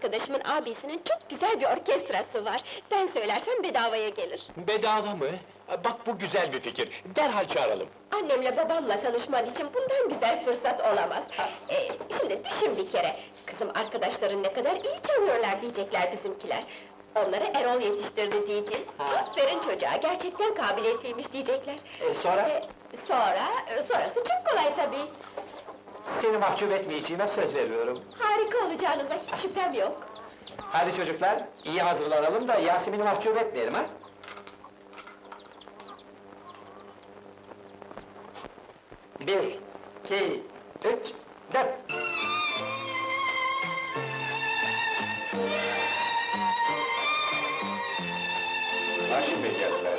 arkadaşımın abisinin çok güzel bir orkestrası var. Ben söylersem bedavaya gelir. Bedava mı? Bak bu güzel bir fikir. Derhal çağıralım. Annemle babamla tanışman için bundan güzel fırsat olamaz. Ee, şimdi düşün bir kere, kızım arkadaşların ne kadar iyi çalıyorlar diyecekler bizimkiler. Onları Erol yetiştirdi diyeceğim. Aferin çocuğa, gerçekten kabiliyetliymiş diyecekler. E, sonra? Ee, sonra, e, sonrası çok kolay tabii. Seni mahcup etmeyeceğime söz veriyorum. Harika olacağınıza hiç şüphem yok. Hadi çocuklar, iyi hazırlanalım da Yasemin'i mahcup etmeyelim ha? Bir, iki, üç, dört! Haşim Bey geldiler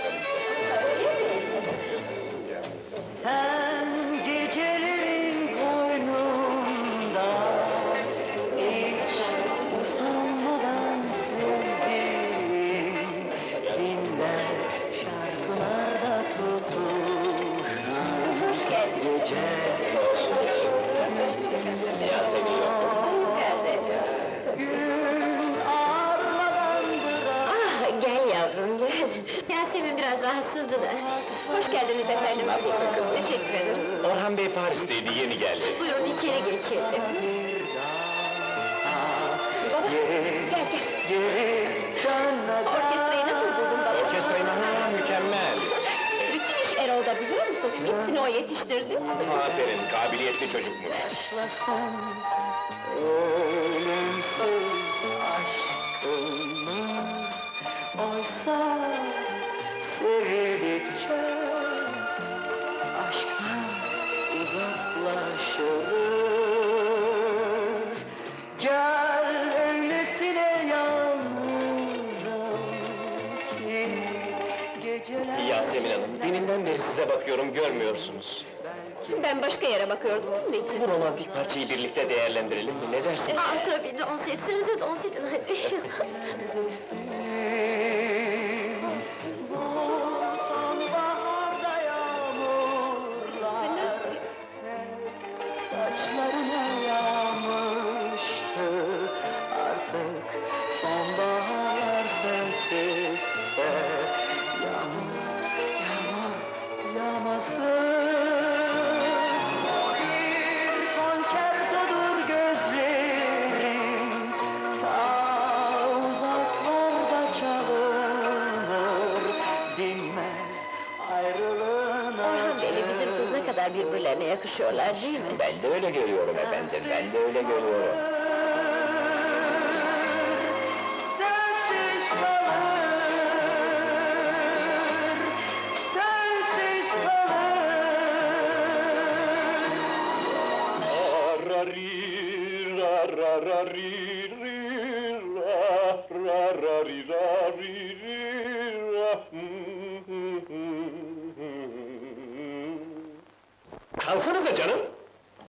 gel yavrum, gel. Yasemin biraz rahatsızdı da. Hoş geldiniz efendim. Nasılsın kızım? Teşekkür ederim. Orhan Bey Paris'teydi, yeni geldi. Buyurun içeri geçelim. Erol'da biliyor musun? Hepsini o yetiştirdi. Aferin, kabiliyetli çocukmuş. Başlasam ölümsüz aşkımız Oysa sevdikçe aşktan uzaklaşırız Yasemin Hanım, deminden beri size bakıyorum, görmüyorsunuz. Ben başka yere bakıyordum onun için. Bu romantik parçayı birlikte değerlendirelim mi, ne dersiniz? Aa, tabii dans etsenize dans edin hadi. kadar birbirlerine yakışıyorlar değil mi? Ben de öyle görüyorum efendim, ben de öyle görüyorum. Sensiz kalır Sensiz Kalsanıza canım!